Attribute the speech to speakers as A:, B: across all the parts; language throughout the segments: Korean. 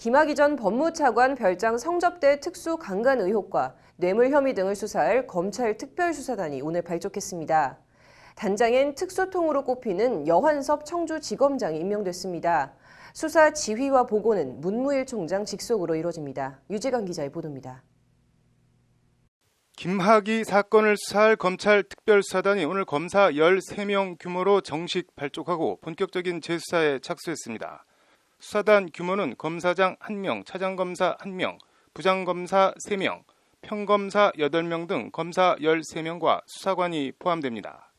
A: 김학의 전 법무차관 별장 성접대 특수 강간 의혹과 뇌물 혐의 등을 수사할 검찰 특별수사단이 오늘 발족했습니다. 단장엔 특수통으로 꼽히는 여환섭 청주지검장이 임명됐습니다. 수사 지휘와 보고는 문무일 총장 직속으로 이루어집니다. 유재강 기자의 보도입니다.
B: 김학의 사건을 수사할 검찰 특별수사단이 오늘 검사 13명 규모로 정식 발족하고 본격적인 재수사에 착수했습니다. 수사단 규모는 검사장 1명, 차장검사 1명, 부장검사 3명, 평검사 8명 등 검사 13명과 수사관이 포함됩니다.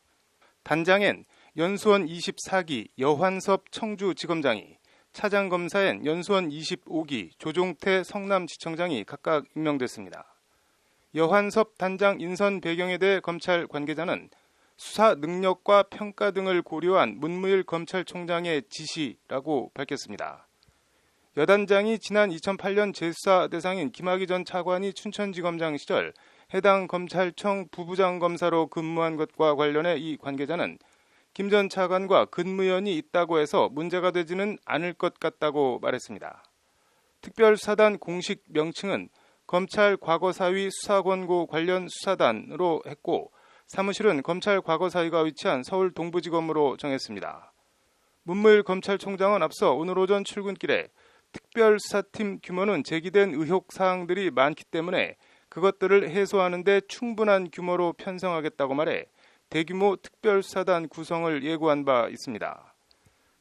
B: 단장엔 연수원 24기 여환섭 청주지검장이, 차장검사엔 연수원 25기 조종태 성남지청장이 각각 임명됐습니다. 여환섭 단장 인선 배경에 대해 검찰 관계자는 수사 능력과 평가 등을 고려한 문무일 검찰총장의 지시라고 밝혔습니다. 여단장이 지난 2008년 재수사 대상인 김학의 전 차관이 춘천지검장 시절 해당 검찰청 부부장 검사로 근무한 것과 관련해 이 관계자는 김 전 차관과 근무연이 있다고 해서 문제가 되지는 않을 것 같다고 말했습니다. 특별사단 공식 명칭은 검찰 과거사위 수사권고 관련 수사단으로 했고 사무실은 검찰 과거사위가 위치한 서울 동부지검으로 정했습니다. 문무일 검찰총장은 앞서 오늘 오전 출근길에 특별수사팀 규모는 제기된 의혹 사항들이 많기 때문에 그것들을 해소하는 데 충분한 규모로 편성하겠다고 말해 대규모 특별수사단 구성을 예고한 바 있습니다.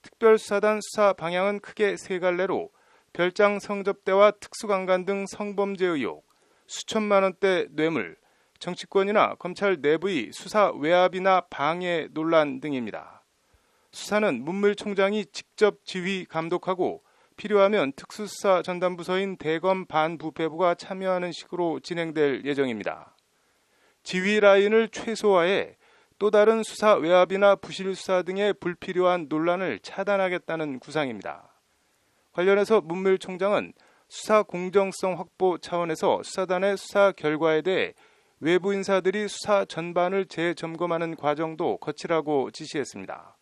B: 특별수사단 수사 방향은 크게 세 갈래로 별장 성접대와 특수강간 등 성범죄 의혹, 수천만 원대 뇌물, 정치권이나 검찰 내부의 수사 외압이나 방해 논란 등입니다. 수사는 문물 총장이 직접 지휘 감독하고 필요하면 특수수사 전담부서인 대검 반부패부가 참여하는 식으로 진행될 예정입니다. 지휘 라인을 최소화해 또 다른 수사 외압이나 부실 수사 등의 불필요한 논란을 차단하겠다는 구상입니다. 관련해서 문물 총장은 수사 공정성 확보 차원에서 수사단의 수사 결과에 대해 외부 인사들이 수사 전반을 재점검하는 과정도 거치라고 지시했습니다.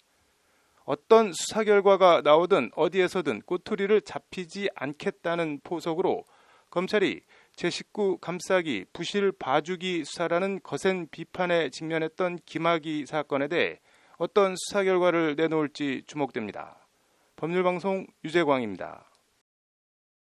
B: 어떤 수사 결과가 나오든 어디에서든 꼬투리를 잡히지 않겠다는 포석으로 검찰이 제19 감싸기 부실 봐주기 수사라는 거센 비판에 직면했던 김학의 사건에 대해 어떤 수사 결과를 내놓을지 주목됩니다. 법률방송 유재광입니다.